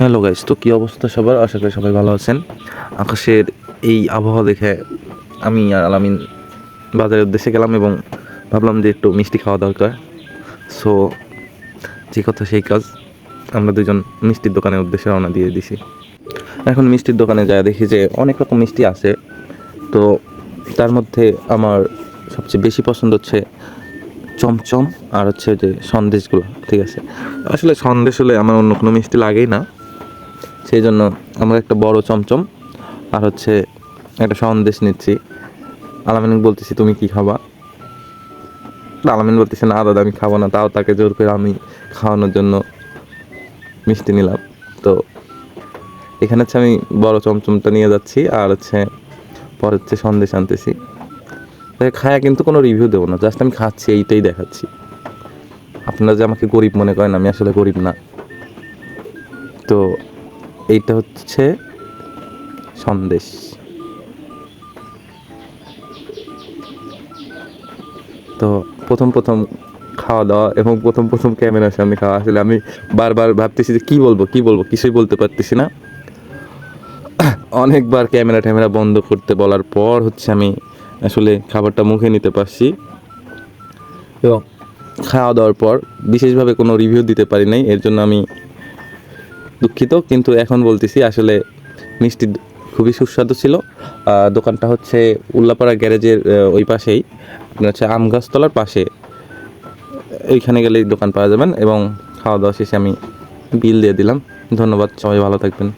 Hello guys তো কী অবস্থা সবার? আশা করি সবাই ভালো আছেন। আকাশের এই আবহাওয়া দেখে আমি আর আলামিন বাজারের উদ্দেশ্যে গেলাম এবং ভাবলাম যে একটু মিষ্টি খাওয়া দরকার। সো যে কথা সেই কাজ। আমরা দুজন মিষ্টির দোকানের উদ্দেশ্যে রওনা দিয়ে দিছি। এখন মিষ্টির দোকানে যায় দেখি যে অনেক রকম মিষ্টি আছে। তো তার মধ্যে আমার সবচেয়ে বেশি পছন্দ হচ্ছে চমচম আর হচ্ছে যে সন্দেশগুলো, ঠিক আছে? আসলে সন্দেশ হলে আমার অন্য কোনো মিষ্টি লাগেই না। সেই জন্য আমরা একটা বড় চমচম আর হচ্ছে একটা সন্দেশ নিচ্ছি। আলামিন বলতেছি, তুমি কি খাবা? আলামিন বলতেছে, না দাদা, আমি খাব না। তাও তাকে জোর করে আমি খাওয়ানোর জন্য মিষ্টি নিলাম। তো এখানে হচ্ছে আমি বড় চমচমটা নিয়ে যাচ্ছি আর হচ্ছে পরে হচ্ছে সন্দেশ আনতেছি। খায়া কিন্তু কোনো রিভিউ দেবো না জাস্ট আমি খাচ্ছি, এইটাই দেখাচ্ছি। আপনারা যে আমাকে গরিব মনে করেন, আমি আসলে গরিব না। তো এইটা হচ্ছে সন্দেশ। তো প্রথম প্রথম খাওয়া দাওয়া এবং প্রথম প্রথম ক্যামেরার সামনে খাওয়া, আসলে আমি বারবার ভাবতেছি যে কী বলব কী বলব, কিছুই বলতে পারতেছি না। অনেকবার ক্যামেরা ট্যামেরা বন্ধ করতে বলার পর হচ্ছে আমি আসলে খাবারটা মুখে নিতে পারছি। এবং খাওয়া দাওয়ার পর বিশেষভাবে কোনো রিভিউ দিতে পারি নাই, এর জন্য আমি দুঃখিত, কিন্তু এখন বলতেছি আসলে মিষ্টি খুবই সুস্বাদু ছিল। দোকানটা হচ্ছে উল্লাপাড়া গ্যারেজের ওই পাশেই। আপনার হচ্ছে আম গাছতলার পাশে। ওইখানে গেলেই দোকান পাওয়া যাবেন এবং খাওয়া দাওয়া শেষে আমি বিল দিয়ে দিলাম। ধন্যবাদ, সবাই ভালো থাকবেন।